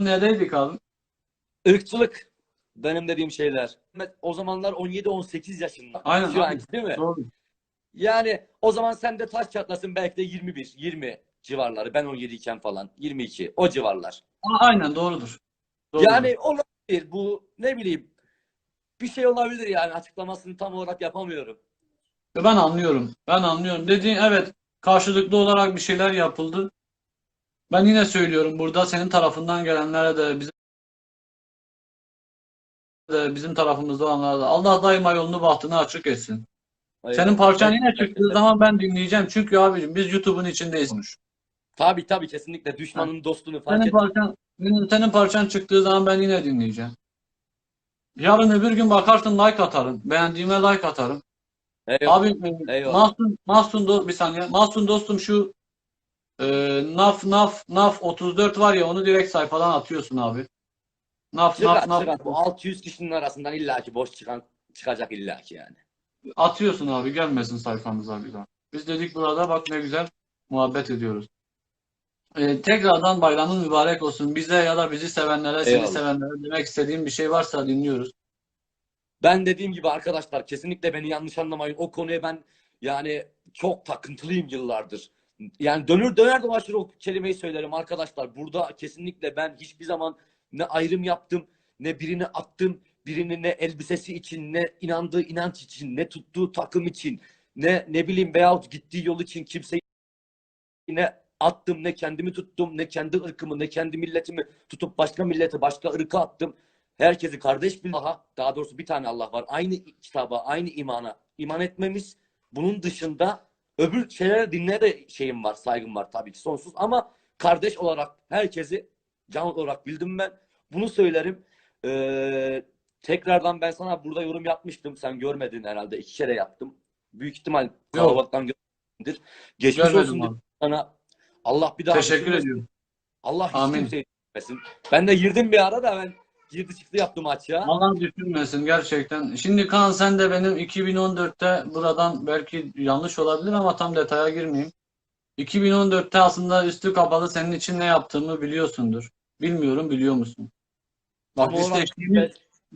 Neredeydik abi? Irkçılık benim dediğim şeyler. O zamanlar 17-18 yaşında. Aynen, Şu anki değil mi? Doğru. Yani o zaman sen de taş çatlasın belki de 21, 20 civarları. Ben 17 iken falan. 22 o civarlar. Aynen doğrudur. Doğru. Yani olabilir bu ne bileyim bir şey olabilir yani açıklamasını tam olarak yapamıyorum. Ben anlıyorum. Ben anlıyorum. Dediğin evet karşılıklı olarak bir şeyler yapıldı. Ben yine söylüyorum burada senin tarafından gelenlere de bizim de bizim tarafımızda olanlara da Allah daima yolunu bahtını açık etsin. Senin parçan yine çıktığı zaman ben dinleyeceğim. Çünkü abicim biz YouTube'un içindeyiz. Tabii tabii kesinlikle düşmanın dostunu fark Senin et. parçan, senin, parçan çıktığı zaman ben yine dinleyeceğim. Yarın öbür gün bakarsın like atarım. Beğendiğime like atarım. Eyvallah. Abi e, Eyvallah. Mahsun, Mahsun do bir saniye. Mahsun dostum şu e, NAF NAF NAF 34 var ya onu direkt sayfadan atıyorsun abi. NAF Çıkar, NAF NAF çıkar. Bu 600 kişinin arasından illaki boş çıkan çıkacak illaki yani. atıyorsun abi gelmesin sayfamıza bir daha. Biz dedik burada bak ne güzel muhabbet ediyoruz. E, tekrardan bayramın mübarek olsun. Bize ya da bizi sevenlere, seni Eyvallah. sevenlere demek istediğim bir şey varsa dinliyoruz. Ben dediğim gibi arkadaşlar kesinlikle beni yanlış anlamayın. O konuya ben yani çok takıntılıyım yıllardır. Yani dönür döner dolaşır o kelimeyi söylerim arkadaşlar. Burada kesinlikle ben hiçbir zaman ne ayrım yaptım, ne birini attım, birini ne elbisesi için, ne inandığı inanç için, ne tuttuğu takım için, ne ne bileyim veyahut gittiği yol için kimseyi ne attım, ne kendimi tuttum, ne kendi ırkımı, ne kendi milletimi tutup başka millete, başka ırka attım. Herkesi kardeş bil Allah'a, daha doğrusu bir tane Allah var. Aynı kitaba, aynı imana iman etmemiz. Bunun dışında öbür şeylere dinlere de şeyim var, saygım var tabii ki sonsuz. Ama kardeş olarak herkesi can olarak bildim ben. Bunu söylerim. Ee, tekrardan ben sana burada yorum yapmıştım. Sen görmedin herhalde. iki kere yaptım. Büyük ihtimal kalabalıktan görmedindir. Geçmiş Görmedim olsun sana. Allah bir daha Teşekkür ediyorum. Allah hiç Amin. kimseyi düşürmesin. Ben de girdim bir ara da ben girdi çıktı yaptım maçı. Allah düşünmesin gerçekten. Şimdi Kaan sen de benim 2014'te buradan belki yanlış olabilir ama tam detaya girmeyeyim. 2014'te aslında üstü kapalı senin için ne yaptığımı biliyorsundur. Bilmiyorum biliyor musun? Bak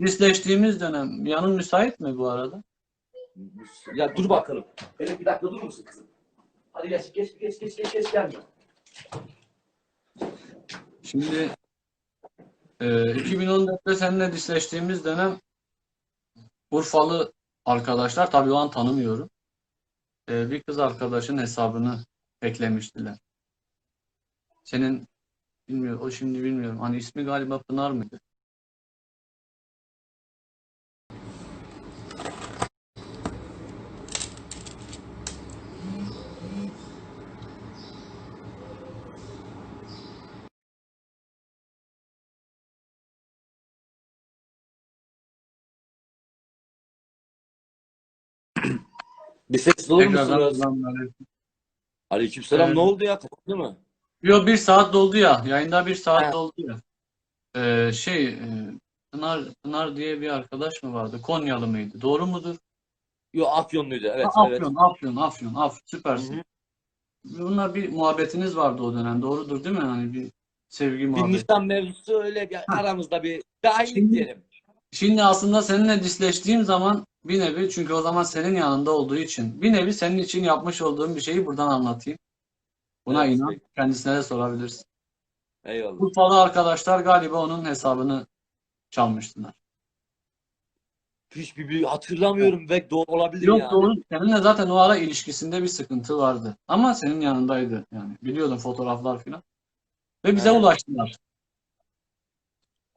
disleştiğimiz dönem. Yanın müsait mi bu arada? Ya dur bakalım. Elif bir dakika durur musun kızım? Hadi geç geç geç geç geç geç gelme. Şimdi e, 2014'te seninle disleştiğimiz dönem Urfalı arkadaşlar tabii o an tanımıyorum. E, bir kız arkadaşın hesabını eklemiştiler. Senin bilmiyorum o şimdi bilmiyorum. Hani ismi galiba Pınar mıydı? Bir ses olur selamünaleyküm. Aleykümselam. Evet. Ne oldu ya? Kapattı mı? Yo bir saat doldu ya. Yayında bir saat Ha. doldu ya. E, şey e, Pınar, Pınar diye bir arkadaş mı vardı? Konyalı mıydı? Doğru mudur? Yo Afyonluydu. Evet, Ha, evet. Afyon, Afyon, Afyon, Afyon. Süpersin. Hı hı. Bunlar bir muhabbetiniz vardı o dönem. Doğrudur değil mi? Hani bir sevgi Bir muhabbeti. nişan mevzusu öyle bir aramızda bir dahillik Şimdi- diyelim. Şimdi aslında seninle disleştiğim zaman bir nevi çünkü o zaman senin yanında olduğu için bir nevi senin için yapmış olduğum bir şeyi buradan anlatayım. Buna Evet, inan. Kendisine de sorabilirsin. Eyvallah. Urfalı arkadaşlar galiba onun hesabını çalmıştılar. Hiçbir bir hatırlamıyorum ve doğru olabilir Yok yani. doğru. Seninle zaten o ara ilişkisinde bir sıkıntı vardı. Ama senin yanındaydı yani. Biliyordum fotoğraflar filan. Ve bize Evet. ulaştılar.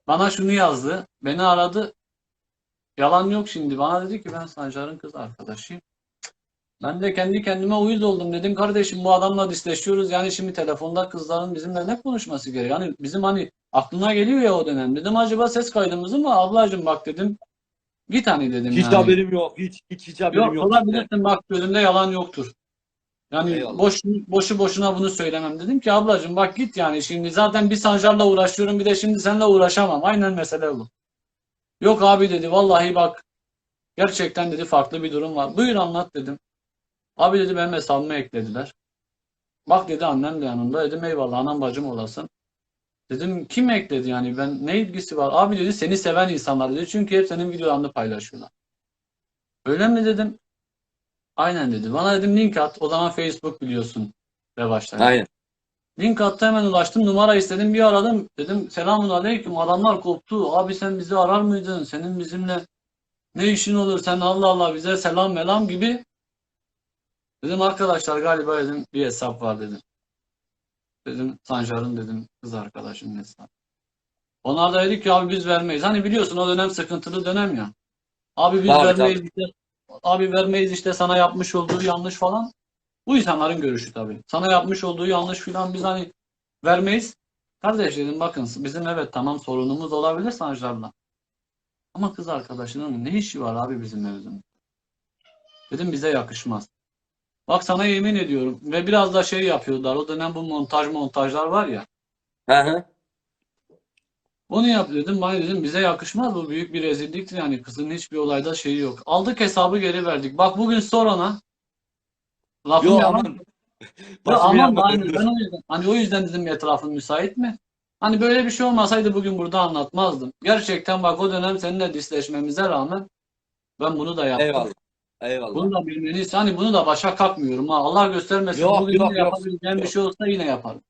Bana şunu yazdı. Beni aradı. Yalan yok şimdi. Bana dedi ki ben Sancar'ın kız arkadaşıyım. Ben de kendi kendime uyuz oldum. Dedim kardeşim bu adamla disleşiyoruz. Yani şimdi telefonda kızların bizimle ne konuşması gerekiyor? Yani bizim hani aklına geliyor ya o dönem. Dedim acaba ses kaydımızı mı? Ablacığım bak dedim. Git hani dedim Hiç yani. haberim yok. Hiç hiç hiç haberim Yok yok. olabilirsin bak gözümde yalan yoktur. Yani Eyvallah. boş, boşu boşuna bunu söylemem. Dedim ki ablacığım bak git yani şimdi zaten bir Sancar'la uğraşıyorum bir de şimdi seninle uğraşamam. Aynen mesele bu. Yok abi dedi vallahi bak gerçekten dedi farklı bir durum var. Buyur anlat dedim. Abi dedi benim hesabıma eklediler. Bak dedi annem de yanımda. Dedim eyvallah anam bacım olasın. Dedim kim ekledi yani ben ne ilgisi var? Abi dedi seni seven insanlar dedi. Çünkü hep senin videolarını paylaşıyorlar. Öyle mi dedim? Aynen dedi. Bana dedim link at. O zaman Facebook biliyorsun. Revaçta. Aynen. Link attı hemen ulaştım. Numara istedim bir aradım. Dedim selamun aleyküm. Adamlar koptu. Abi sen bizi arar mıydın? Senin bizimle ne işin olur? Sen Allah Allah bize selam melam gibi. Dedim arkadaşlar galiba dedim bir hesap var dedim. Dedim Sancar'ın dedim kız arkadaşının hesabı. Onlar da dedi ki abi biz vermeyiz. Hani biliyorsun o dönem sıkıntılı dönem ya. Abi biz Tabii, vermeyiz işte. Abi vermeyiz işte sana yapmış olduğu yanlış falan. Bu insanların görüşü tabii. Sana yapmış olduğu yanlış filan biz hani vermeyiz. Kardeş dedim bakın bizim evet tamam sorunumuz olabilir Sancar'la. Ama kız arkadaşının ne işi var abi bizim mevzumuzda? Dedim bize yakışmaz. Bak sana yemin ediyorum ve biraz da şey yapıyorlar. O dönem bu montaj montajlar var ya. Hı hı. Onu yap dedim. Bana dedim bize yakışmaz. Bu büyük bir rezilliktir yani. Kızın hiçbir olayda şeyi yok. Aldık hesabı geri verdik. Bak bugün sor ona. Lafım Yo yalan. aman. Ya aman da hani ben o yüzden, hani o yüzden dedim etrafın müsait mi? Hani böyle bir şey olmasaydı bugün burada anlatmazdım. Gerçekten bak o dönem seninle disleşmemize rağmen ben bunu da yaptım. Eyvallah. Eyvallah. Bunu da bilmeniz. Hani bunu da başa kalkmıyorum ha. Allah göstermesin. Yok, bugün yok, yapabileceğim bir şey olsa yine yaparım.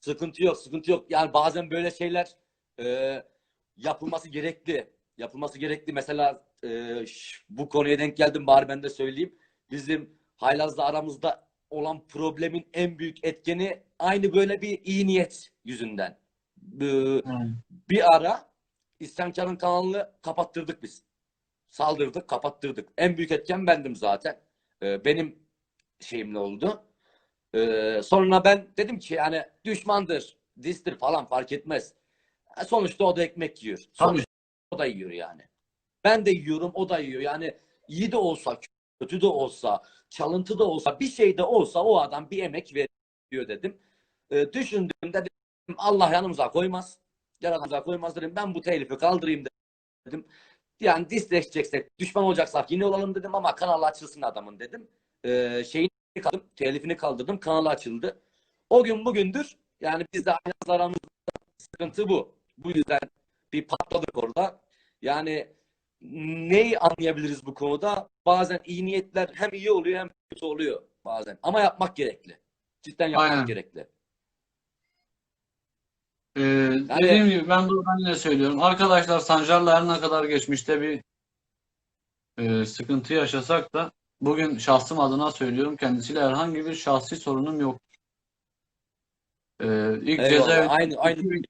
Sıkıntı yok, sıkıntı yok. Yani bazen böyle şeyler e, yapılması gerekli. Yapılması gerekli. Mesela e, bu konuya denk geldim bari ben de söyleyeyim. Bizim Haylaz'la aramızda olan problemin en büyük etkeni aynı böyle bir iyi niyet yüzünden. E, bir ara İsyankar'ın kanalını kapattırdık biz. Saldırdık, kapattırdık. En büyük etken bendim zaten. E, benim şeyimle oldu. Ee, sonra ben dedim ki yani düşmandır, distir falan fark etmez. Ha, Sonuçta o da ekmek yiyor. Sonuçta o da yiyor yani. Ben de yiyorum, o da yiyor. Yani iyi de olsa, kötü de olsa, çalıntı da olsa, bir şey de olsa o adam bir emek veriyor dedim. Ee, düşündüğümde dedim Allah yanımıza koymaz. Yanımıza koymaz dedim. Ben bu telifi kaldırayım dedim. Yani disleşeceksek, düşman olacaksak yine olalım dedim ama kanal açılsın adamın dedim. Ee, şeyini kaldırdım, telifini kaldırdım, kanal açıldı. O gün bugündür yani biz de aynı aramızda sıkıntı bu. Bu yüzden bir patladık orada. Yani neyi anlayabiliriz bu konuda? Bazen iyi niyetler hem iyi oluyor hem kötü oluyor bazen. Ama yapmak gerekli. Cidden yapmak Aynen. gerekli. Ee, dediğim gibi ben buradan yine söylüyorum. Arkadaşlar Sancar'la her ne kadar geçmişte bir e, sıkıntı yaşasak da bugün şahsım adına söylüyorum. Kendisiyle herhangi bir şahsi sorunum yok. Ee, ilk Eyvallah. cezaevi Aynı aynı 2000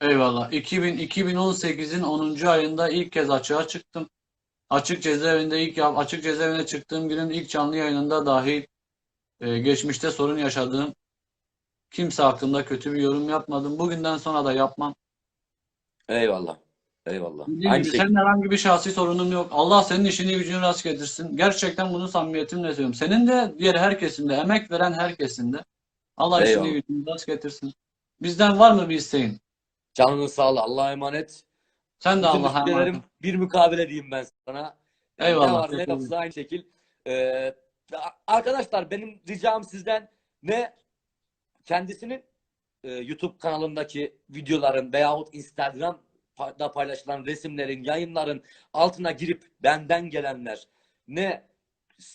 Eyvallah. 2000 2018'in 10. ayında ilk kez açığa çıktım. Açık cezaevinde ilk açık cezaevine çıktığım günün ilk canlı yayınında dahi e, geçmişte sorun yaşadığım kimse hakkında kötü bir yorum yapmadım. Bugünden sonra da yapmam. eyvallah. Eyvallah. Dediğim Aynı gibi şekilde. senin herhangi bir şahsi sorunun yok. Allah senin işini gücünü rast getirsin. Gerçekten bunu samimiyetimle söylüyorum. Senin de diğer herkesin de emek veren herkesin de Allah işini Eyvallah. gücünü rast getirsin. Bizden var mı bir isteğin? Canının sağlığı. Allah'a emanet. Sen de Bütün Allah'a emanet. bir mukabele diyeyim ben sana. Yani Eyvallah, Ne var ne yoksa aynı şekil. Ee, arkadaşlar benim ricam sizden ne kendisinin e, YouTube kanalındaki videoların veyahut Instagram'da paylaşılan resimlerin, yayınların altına girip benden gelenler ne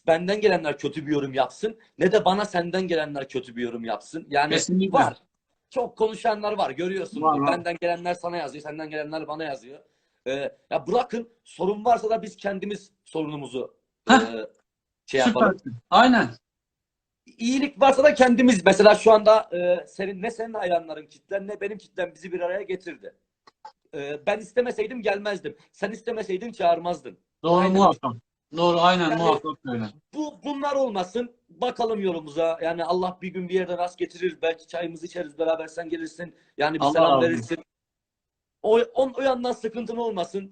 benden gelenler kötü bir yorum yapsın ne de bana senden gelenler kötü bir yorum yapsın. Yani Kesinlikle. var. Çok konuşanlar var görüyorsun. Var, var. Benden gelenler sana yazıyor, senden gelenler bana yazıyor. Ee, ya bırakın sorun varsa da biz kendimiz sorunumuzu e, şey yapalım. Süpersin. Aynen. İyilik varsa da kendimiz mesela şu anda e, senin ne senin hayranların kitlen ne benim kitlem bizi bir araya getirdi. E, ben istemeseydim gelmezdim. Sen istemeseydin çağırmazdın. Doğru Aynen. muhakkak. Doğru aynen Yani- muhakkak öyle. Bu bunlar olmasın. Bakalım yolumuza. Yani Allah bir gün bir yerden rast getirir. Belki çayımızı içeriz beraber sen gelirsin. Yani bir Allah selam olsun. verirsin. O, on, o yandan sıkıntın olmasın.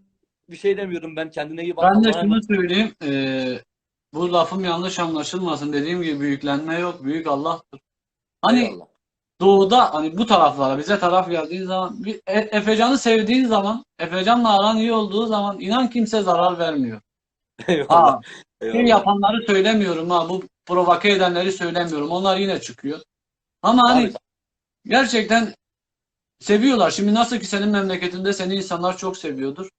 Bir şey demiyorum ben. Kendine iyi bak. Ben de şunu söyleyeyim. eee, bu lafım yanlış anlaşılmasın. Dediğim gibi büyüklenme yok. Büyük Allah'tır. Hani Eyvallah. doğuda hani bu taraflara bize taraf geldiği zaman bir E- Efecan'ı sevdiğin zaman Efecan'la aran iyi olduğu zaman inan kimse zarar vermiyor. Eyvallah. Ha, Eyvallah. yapanları söylemiyorum ha. Bu provoke edenleri söylemiyorum. Onlar yine çıkıyor. Ama hani Tabii, gerçekten seviyorlar. Şimdi nasıl ki senin memleketinde seni insanlar çok seviyordur.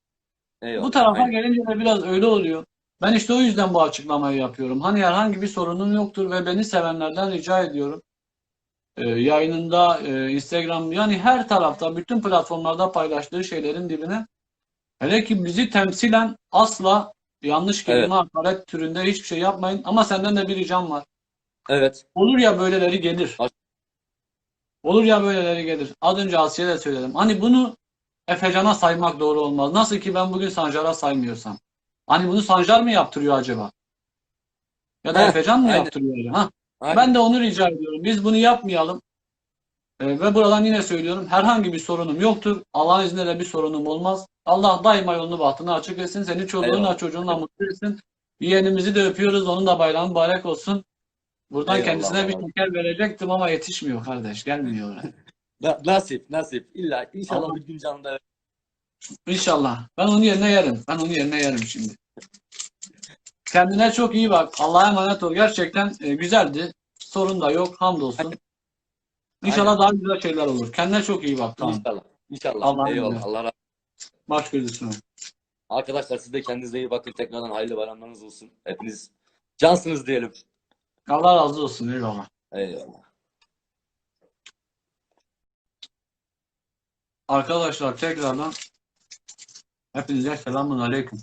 Eyvallah. Bu tarafa Aynen. gelince de biraz öyle oluyor. Ben işte o yüzden bu açıklamayı yapıyorum. Hani herhangi bir sorunun yoktur ve beni sevenlerden rica ediyorum. Ee, yayınında, e, Instagram yani her tarafta, bütün platformlarda paylaştığı şeylerin dibine hele ki bizi temsilen asla yanlış kelime, hakaret türünde hiçbir şey yapmayın. Ama senden de bir ricam var. Evet. Olur ya böyleleri gelir. Olur ya böyleleri gelir. Az önce Asiye'ye de söyledim. Hani bunu Efecan'a saymak doğru olmaz. Nasıl ki ben bugün Sancar'a saymıyorsam. Hani bunu Sancar mı yaptırıyor acaba? Ya da Efecan mı aynen. yaptırıyor? Ha? Aynen. Ben de onu rica ediyorum. Biz bunu yapmayalım. Ee, ve buradan yine söylüyorum. Herhangi bir sorunum yoktur. Allah'ın izniyle de bir sorunum olmaz. Allah daima yolunu bahtını açık etsin. Seni Eyvallah. çocuğunla mutlu etsin. Yeğenimizi de öpüyoruz. Onun da bayramı mübarek olsun. Buradan Eyvallah, kendisine bir şeker verecektim ama yetişmiyor kardeş. Gelmiyor. Na- nasip, nasip. İlla inşallah Allah. bir gün canında İnşallah. Ben onun yerine yerim. Ben onun yerine yerim şimdi. Kendine çok iyi bak. Allah'a emanet ol. Gerçekten e, güzeldi. Sorun da yok. Hamdolsun. İnşallah daha güzel şeyler olur. Kendine çok iyi bak. Tamam. İnşallah. İnşallah. Allah'ın Eyvallah. Allah razı Baş gözüsün. Arkadaşlar siz de kendinize iyi bakın. Tekrardan hayırlı bayramlarınız olsun. Hepiniz cansınız diyelim. Allah razı olsun. Eyvallah. Eyvallah. Arkadaşlar tekrardan hepinize selamun aleyküm.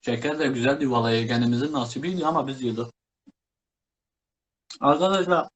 Şeker de güzeldi vallahi yegenimizin nasibiydi ama biz yedik. Arkadaşlar